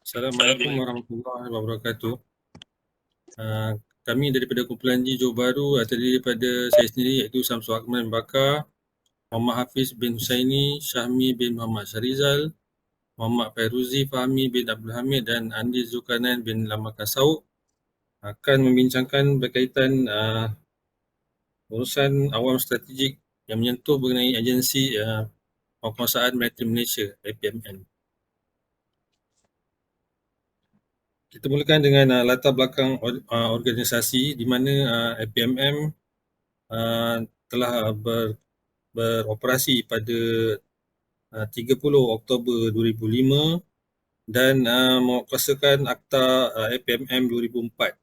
Assalamualaikum warahmatullahi wabarakatuh. Uh, kami daripada kumpulan G Johor Bahru uh, terdiri daripada saya sendiri iaitu Samsul Akmal Bakar, Muhammad Hafiz bin Husaini, Syahmi bin Muhammad Syarizal, Muhammad Fairuzi Fahmi bin Abdul Hamid dan Andi Zulkarnain bin Lama Kasau akan membincangkan berkaitan uh, urusan awam strategik yang menyentuh mengenai agensi uh, penguasaan maritim Malaysia, APMN. Kita mulakan dengan uh, latar belakang or, uh, organisasi di mana uh, APMM uh, telah ber, beroperasi pada uh, 30 Oktober 2005 dan uh, menguasakan Akta uh, APMM 2004.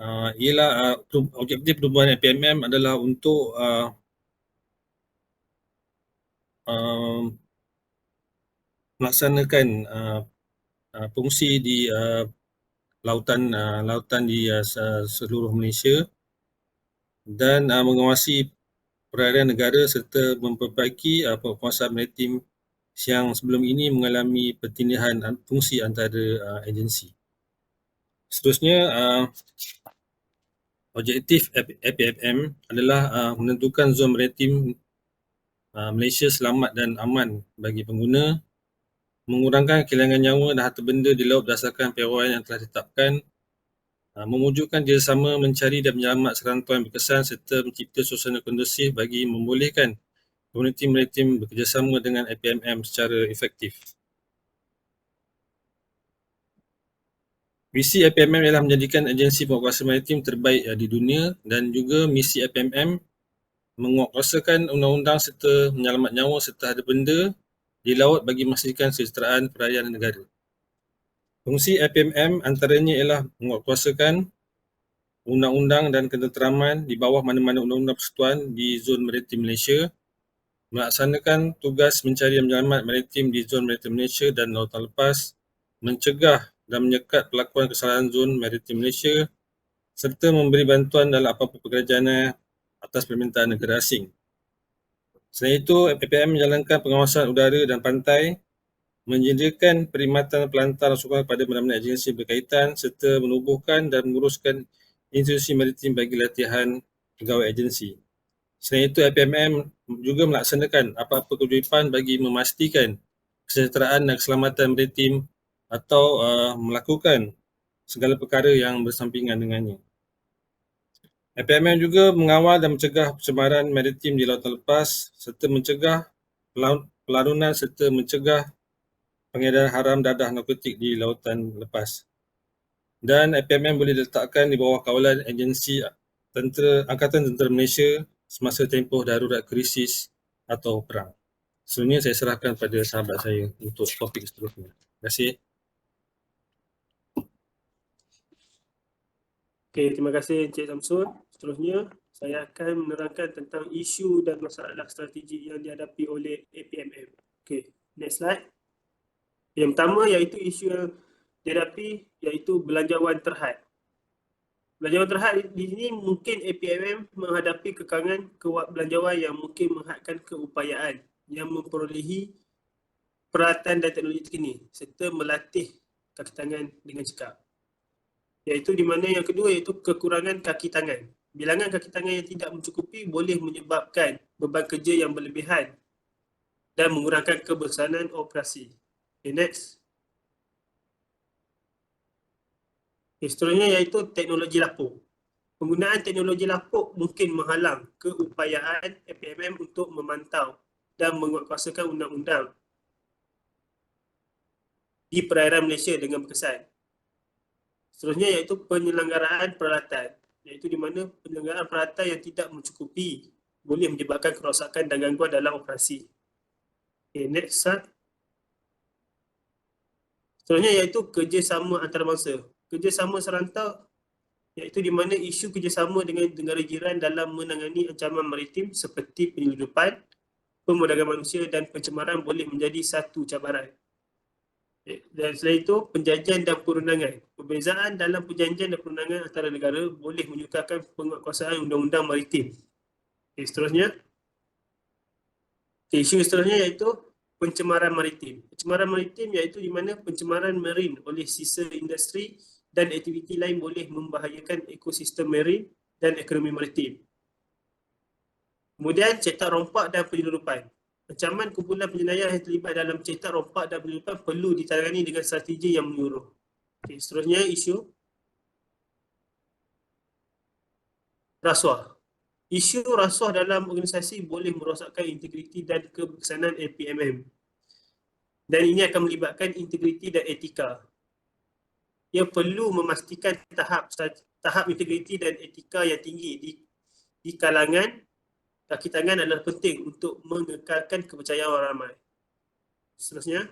Uh, ialah uh, objektif pertubuhan APMM adalah untuk uh, uh, melaksanakan uh, Uh, fungsi di uh, lautan uh, lautan di uh, seluruh Malaysia dan uh, mengawasi perairan negara serta memperbaiki uh, penguasaan maritim yang sebelum ini mengalami pertindihan fungsi antara uh, agensi. Seterusnya, uh, objektif APFM adalah uh, menentukan zon maritim uh, Malaysia selamat dan aman bagi pengguna mengurangkan kehilangan nyawa dan harta benda di laut berdasarkan piawaian yang telah ditetapkan, uh, mewujudkan kerjasama mencari dan menyelamat serantau yang berkesan serta mencipta suasana kondusif bagi membolehkan komuniti maritim bekerjasama dengan APMM secara efektif. Misi APMM ialah menjadikan agensi penguasa maritim terbaik uh, di dunia dan juga misi APMM menguasakan undang-undang serta menyelamat nyawa serta harta benda di laut bagi memastikan kesejahteraan perayaan negara. Fungsi APMM antaranya ialah menguatkuasakan undang-undang dan ketenteraman di bawah mana-mana undang-undang persekutuan di zon maritim Malaysia, melaksanakan tugas mencari dan menyelamat maritim di zon maritim Malaysia dan lautan lepas, mencegah dan menyekat pelakuan kesalahan zon maritim Malaysia serta memberi bantuan dalam apa-apa pekerjaan atas permintaan negara asing. Selain itu, PPM menjalankan pengawasan udara dan pantai, menyediakan perkhidmatan pelantar sokongan kepada mana-mana agensi berkaitan serta menubuhkan dan menguruskan institusi maritim bagi latihan pegawai agensi. Selain itu, APMM juga melaksanakan apa-apa kewajipan bagi memastikan kesejahteraan dan keselamatan maritim atau uh, melakukan segala perkara yang bersampingan dengannya. FPMM juga mengawal dan mencegah pencemaran maritim di lautan lepas serta mencegah pelarunan serta mencegah pengedaran haram dadah narkotik di lautan lepas. Dan FPMM boleh diletakkan di bawah kawalan agensi tentera Angkatan Tentera Malaysia semasa tempoh darurat krisis atau perang. Sebenarnya saya serahkan pada sahabat saya untuk topik seterusnya. Terima kasih. Okay, terima kasih Encik Samsul. Seterusnya, saya akan menerangkan tentang isu dan masalah strategi yang dihadapi oleh APMM. Okay, next slide. Yang pertama iaitu isu yang dihadapi iaitu belanjawan terhad. Belanjawan terhad di sini mungkin APMM menghadapi kekangan kewak belanjawan yang mungkin menghadkan keupayaan yang memperolehi peralatan dan teknologi terkini serta melatih kaki tangan dengan cekap iaitu di mana yang kedua iaitu kekurangan kaki tangan. Bilangan kaki tangan yang tidak mencukupi boleh menyebabkan beban kerja yang berlebihan dan mengurangkan kebesaran operasi. Okay, next. Seterusnya iaitu teknologi lapuk. Penggunaan teknologi lapuk mungkin menghalang keupayaan APMM untuk memantau dan menguatkuasakan undang-undang di perairan Malaysia dengan berkesan. Seterusnya iaitu penyelenggaraan peralatan iaitu di mana penyelenggaraan peralatan yang tidak mencukupi boleh menyebabkan kerosakan dan gangguan dalam operasi. Okay, next slide. Seterusnya iaitu kerjasama antarabangsa. Kerjasama serantau iaitu di mana isu kerjasama dengan negara jiran dalam menangani ancaman maritim seperti penyeludupan, pemodagan manusia dan pencemaran boleh menjadi satu cabaran. Dan selain itu, penjanjian dan perundangan. Perbezaan dalam perjanjian dan perundangan antara negara boleh menyukarkan penguatkuasaan undang-undang maritim. Okay, seterusnya. Okay, isu seterusnya iaitu pencemaran maritim. Pencemaran maritim iaitu di mana pencemaran marine oleh sisa industri dan aktiviti lain boleh membahayakan ekosistem marine dan ekonomi maritim. Kemudian cetak rompak dan penyeludupan. Ancaman kumpulan penjenayah yang terlibat dalam cetak rompak dan penyeludupan perlu ditangani dengan strategi yang menyeluruh. Okay, seterusnya isu rasuah. Isu rasuah dalam organisasi boleh merosakkan integriti dan keberkesanan APMM. Dan ini akan melibatkan integriti dan etika. Ia perlu memastikan tahap tahap integriti dan etika yang tinggi di di kalangan kaki tangan adalah penting untuk mengekalkan kepercayaan orang ramai. Seterusnya,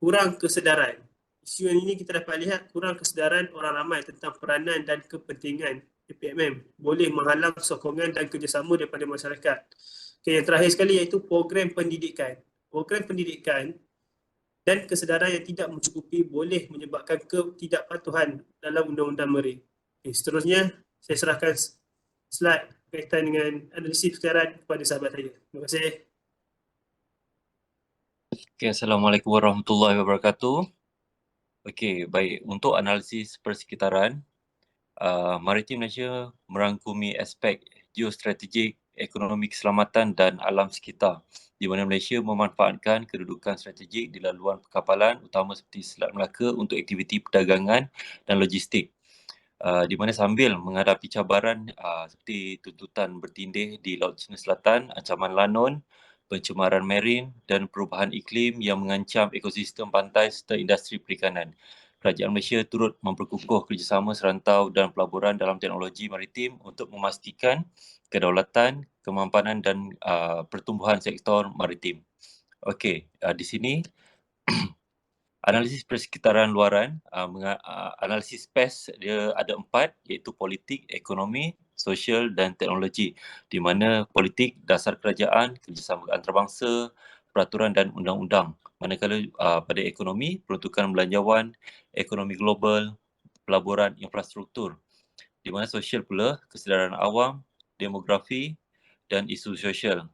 kurang kesedaran isu ini kita dapat lihat kurang kesedaran orang ramai tentang peranan dan kepentingan APMM boleh menghalang sokongan dan kerjasama daripada masyarakat. Okay, yang terakhir sekali iaitu program pendidikan. Program pendidikan dan kesedaran yang tidak mencukupi boleh menyebabkan ketidakpatuhan dalam undang-undang MERI. Okay, seterusnya, saya serahkan slide berkaitan dengan analisis persiaran kepada sahabat saya. Terima kasih. Okay, Assalamualaikum warahmatullahi wabarakatuh. Okey, baik. Untuk analisis persekitaran, uh, Maritim Malaysia merangkumi aspek geostrategik, ekonomi keselamatan dan alam sekitar di mana Malaysia memanfaatkan kedudukan strategik di laluan perkapalan utama seperti Selat Melaka untuk aktiviti perdagangan dan logistik. Uh, di mana sambil menghadapi cabaran uh, seperti tuntutan bertindih di Laut Cina Selatan, ancaman lanon, pencemaran marin dan perubahan iklim yang mengancam ekosistem pantai serta industri perikanan. Kerajaan Malaysia turut memperkukuh kerjasama serantau dan pelaburan dalam teknologi maritim untuk memastikan kedaulatan, kemampanan dan uh, pertumbuhan sektor maritim. Okey, uh, di sini analisis persekitaran luaran, uh, uh, analisis PES dia ada empat iaitu politik, ekonomi, sosial dan teknologi di mana politik dasar kerajaan, kerjasama antarabangsa, peraturan dan undang-undang. Manakala uh, pada ekonomi, peruntukan belanjawan, ekonomi global, pelaburan infrastruktur. Di mana sosial pula, kesedaran awam, demografi dan isu sosial.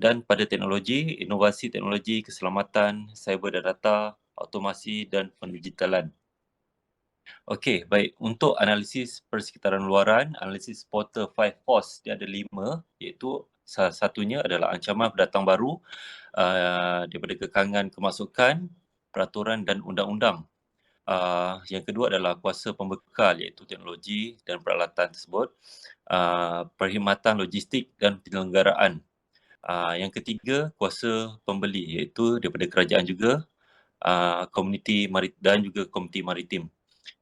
Dan pada teknologi, inovasi teknologi, keselamatan, cyber dan data, automasi dan pendigitalan. Okey, baik. Untuk analisis persekitaran luaran, analisis portal five force dia ada lima iaitu salah satunya adalah ancaman pendatang baru uh, daripada kekangan kemasukan, peraturan dan undang-undang. Uh, yang kedua adalah kuasa pembekal iaitu teknologi dan peralatan tersebut, uh, perkhidmatan logistik dan penyelenggaraan. Uh, yang ketiga, kuasa pembeli iaitu daripada kerajaan juga, uh, komuniti marit dan juga komuniti maritim.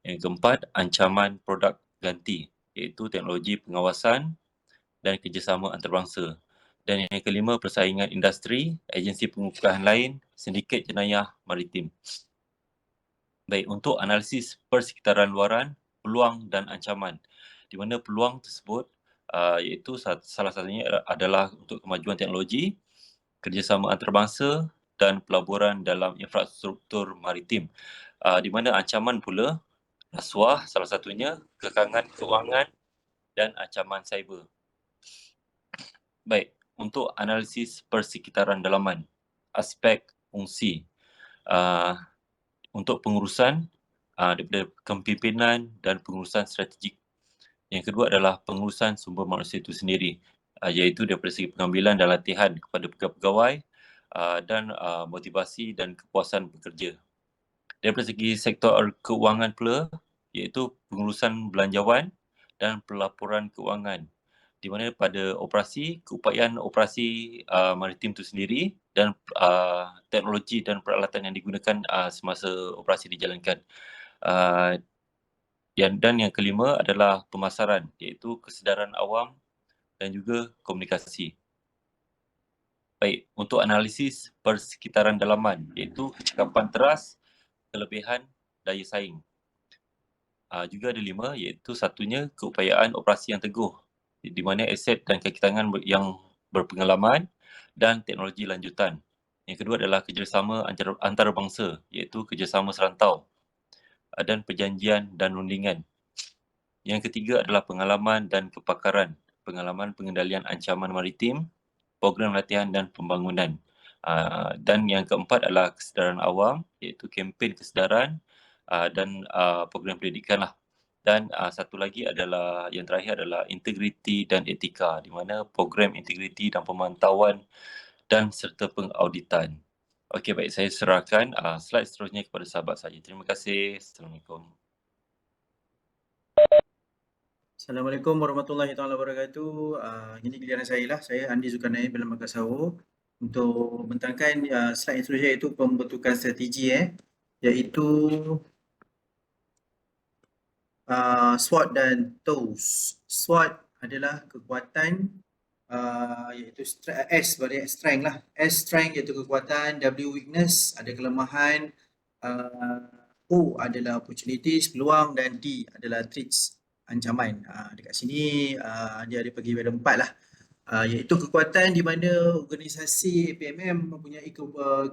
Yang keempat, ancaman produk ganti iaitu teknologi pengawasan dan kerjasama antarabangsa. Dan yang kelima, persaingan industri, agensi pengukuhan lain, sindiket jenayah maritim. Baik, untuk analisis persekitaran luaran, peluang dan ancaman. Di mana peluang tersebut uh, iaitu salah satunya adalah untuk kemajuan teknologi, kerjasama antarabangsa dan pelaburan dalam infrastruktur maritim. Uh, di mana ancaman pula rasuah salah satunya, kekangan kewangan dan ancaman cyber. Baik, untuk analisis persekitaran dalaman, aspek fungsi uh, untuk pengurusan uh, daripada kepimpinan dan pengurusan strategik. Yang kedua adalah pengurusan sumber manusia itu sendiri, uh, iaitu daripada segi pengambilan dan latihan kepada pegawai uh, dan uh, motivasi dan kepuasan bekerja. Daripada segi sektor keuangan pula iaitu pengurusan belanjawan dan pelaporan keuangan. Di mana pada operasi keupayaan operasi uh, maritim itu sendiri dan uh, teknologi dan peralatan yang digunakan uh, semasa operasi dijalankan. Uh, yang, dan yang kelima adalah pemasaran iaitu kesedaran awam dan juga komunikasi baik untuk analisis persekitaran dalaman iaitu kecakapan teras kelebihan daya saing. Uh, juga ada lima iaitu satunya keupayaan operasi yang teguh di mana aset dan kaki tangan yang berpengalaman dan teknologi lanjutan. Yang kedua adalah kerjasama antar, antarabangsa iaitu kerjasama serantau uh, dan perjanjian dan rundingan. Yang ketiga adalah pengalaman dan kepakaran, pengalaman pengendalian ancaman maritim program latihan dan pembangunan. Uh, dan yang keempat adalah kesedaran awam iaitu kempen kesedaran uh, dan uh, program pendidikan lah. Dan uh, satu lagi adalah yang terakhir adalah integriti dan etika di mana program integriti dan pemantauan dan serta pengauditan. Okey baik saya serahkan uh, slide seterusnya kepada sahabat saya. Terima kasih. Assalamualaikum. Assalamualaikum warahmatullahi taala wabarakatuh. Uh, ini giliran saya lah. Saya Andi Zulkarnain bin Makassar untuk membentangkan uh, slide yang seterusnya iaitu pembentukan strategi eh iaitu uh, SWOT dan TOES. SWOT adalah kekuatan uh, iaitu S sebagai strength lah. S strength iaitu kekuatan, W weakness ada kelemahan, uh, O adalah opportunities, peluang dan D adalah threats, ancaman. Uh, dekat sini uh, dia ada bagi pada empat lah. Uh, iaitu kekuatan di mana organisasi APMM mempunyai ke,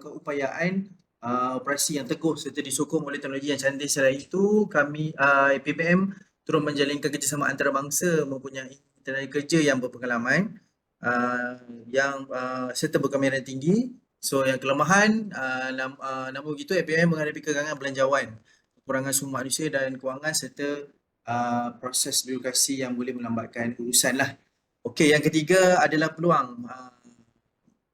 keupayaan uh, operasi yang teguh serta disokong oleh teknologi yang canggih. Selain itu kami uh, APMM terus menjalinkan kerjasama antarabangsa mempunyai tenaga kerja yang berpengalaman uh, yang uh, serta berkemahiran tinggi. So yang kelemahan uh, nam, uh, namun begitu APMM menghadapi kegangan belanjawan kekurangan sumber manusia dan kewangan serta uh, proses birokrasi yang boleh melambatkan urusan lah Okey, yang ketiga adalah peluang. Ah,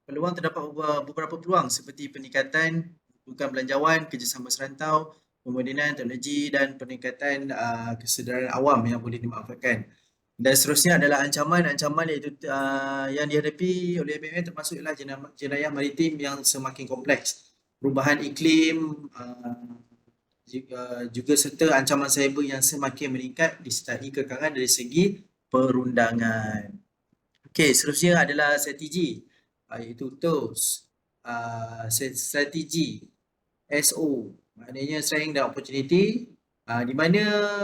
peluang terdapat beberapa peluang seperti peningkatan bukan belanjawan, kerjasama serantau, pemodenan teknologi dan peningkatan uh, kesedaran awam yang boleh dimanfaatkan. Dan seterusnya adalah ancaman-ancaman iaitu uh, yang dihadapi oleh BMN termasuk ialah jenayah maritim yang semakin kompleks. Perubahan iklim uh, juga, juga serta ancaman cyber yang semakin meningkat disertai kekangan dari segi perundangan. Okey, seterusnya adalah strategi uh, iaitu TOS. Uh, strategi SO maknanya strength dan opportunity uh, di mana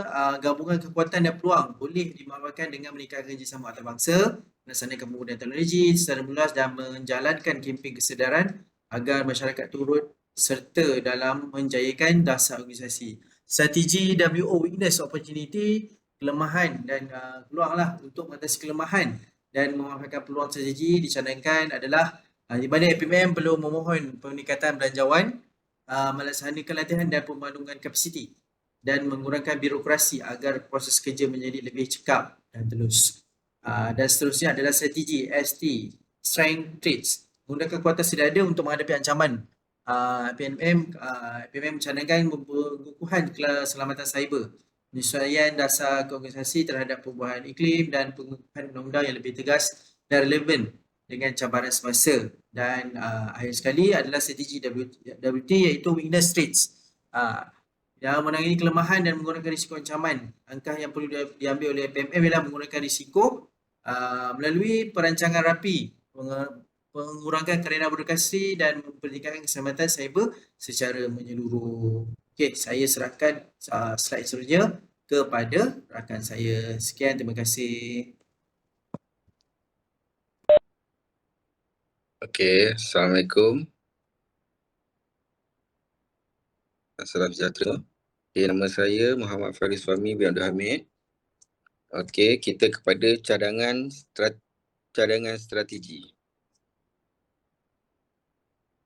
uh, gabungan kekuatan dan peluang boleh dimanfaatkan dengan meningkatkan kerjasama antarabangsa, melaksanakan penggunaan teknologi secara luas dan menjalankan kempen kesedaran agar masyarakat turut serta dalam menjayakan dasar organisasi. Strategi WO weakness opportunity kelemahan dan uh, peluanglah untuk mengatasi kelemahan dan memanfaatkan peluang strategi dicadangkan adalah uh, di mana APMM perlu memohon peningkatan belanjawan, uh, melaksanakan latihan dan pembangunan kapasiti dan mengurangkan birokrasi agar proses kerja menjadi lebih cekap dan telus. Uh, dan seterusnya adalah strategi ST, Strength Traits, menggunakan kekuatan sedia ada untuk menghadapi ancaman uh, PMM, uh, PMM mencadangkan pengukuhan keselamatan cyber penyesuaian dasar keorganisasi terhadap perubahan iklim dan pengukuhan undang-undang yang lebih tegas dan relevan dengan cabaran semasa. Dan uh, akhir sekali adalah strategi WT iaitu weakness traits uh, yang menangani kelemahan dan menggunakan risiko ancaman. Langkah yang perlu diambil oleh PMM ialah menggunakan risiko uh, melalui perancangan rapi mengurangkan kerana birokrasi dan mempertingkatkan keselamatan cyber secara menyeluruh. Okey, saya serahkan uh, slide seterusnya kepada rakan saya. Sekian, terima kasih. Okey, Assalamualaikum. Salam sejahtera. Okay, nama saya Muhammad Faris Fahmi bin Abdul Hamid. Okey, kita kepada cadangan strat cadangan strategi.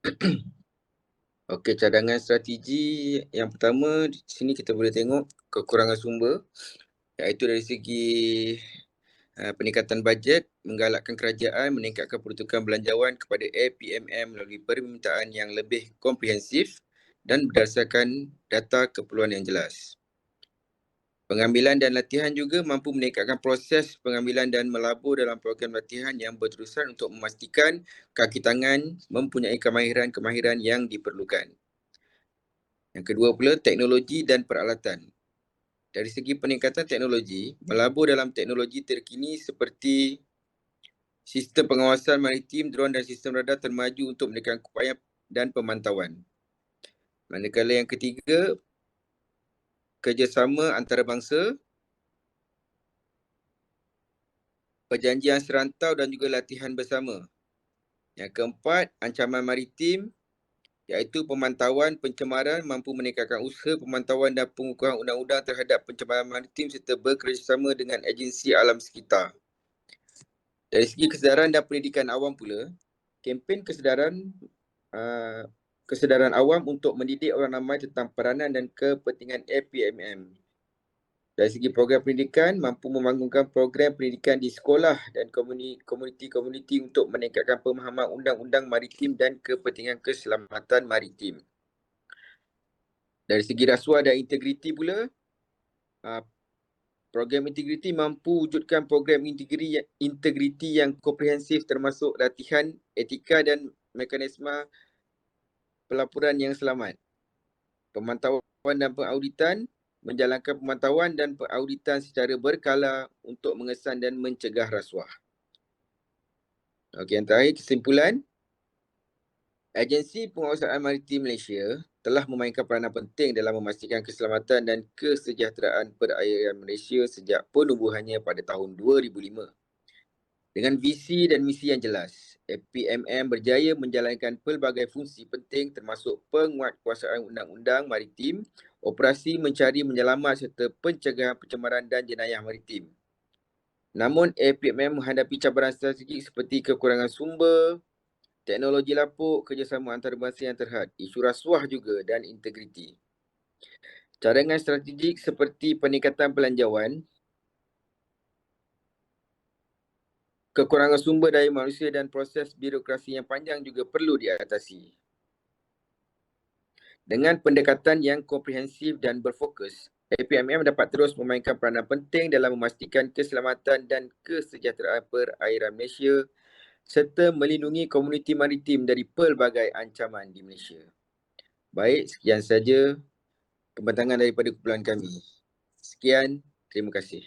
Okey, cadangan strategi yang pertama di sini kita boleh tengok kekurangan sumber iaitu dari segi uh, peningkatan bajet, menggalakkan kerajaan meningkatkan peruntukan belanjawan kepada APMM melalui permintaan yang lebih komprehensif dan berdasarkan data keperluan yang jelas. Pengambilan dan latihan juga mampu meningkatkan proses pengambilan dan melabur dalam program latihan yang berterusan untuk memastikan kaki tangan mempunyai kemahiran-kemahiran yang diperlukan. Yang kedua pula, teknologi dan peralatan. Dari segi peningkatan teknologi, melabur dalam teknologi terkini seperti sistem pengawasan maritim, drone dan sistem radar termaju untuk menekan upaya dan pemantauan. Manakala yang ketiga, kerjasama antarabangsa, perjanjian serantau dan juga latihan bersama. Yang keempat, ancaman maritim iaitu pemantauan pencemaran mampu meningkatkan usaha pemantauan dan pengukuran undang-undang terhadap pencemaran maritim serta bekerjasama dengan agensi alam sekitar. Dari segi kesedaran dan pendidikan awam pula, kempen kesedaran uh, kesedaran awam untuk mendidik orang ramai tentang peranan dan kepentingan APMM. Dari segi program pendidikan, mampu membangunkan program pendidikan di sekolah dan komuniti-komuniti untuk meningkatkan pemahaman undang-undang maritim dan kepentingan keselamatan maritim. Dari segi rasuah dan integriti pula, uh, program integriti mampu wujudkan program integriti yang komprehensif termasuk latihan, etika dan mekanisme pelaporan yang selamat. Pemantauan dan pengauditan, menjalankan pemantauan dan pengauditan secara berkala untuk mengesan dan mencegah rasuah. Okey, yang terakhir kesimpulan. Agensi Penguasaan Maritim Malaysia telah memainkan peranan penting dalam memastikan keselamatan dan kesejahteraan perairan Malaysia sejak penubuhannya pada tahun 2005. Dengan visi dan misi yang jelas, APMM berjaya menjalankan pelbagai fungsi penting termasuk penguatkuasaan undang-undang maritim, operasi mencari menyelamat serta pencegahan pencemaran dan jenayah maritim. Namun APMM menghadapi cabaran strategik seperti kekurangan sumber, teknologi lapuk, kerjasama antarabangsa yang terhad, isu rasuah juga dan integriti. Cadangan strategik seperti peningkatan pelanjauan, kekurangan sumber daya manusia dan proses birokrasi yang panjang juga perlu diatasi. Dengan pendekatan yang komprehensif dan berfokus, APMM dapat terus memainkan peranan penting dalam memastikan keselamatan dan kesejahteraan perairan Malaysia serta melindungi komuniti maritim dari pelbagai ancaman di Malaysia. Baik, sekian saja pembentangan daripada kumpulan kami. Sekian, terima kasih.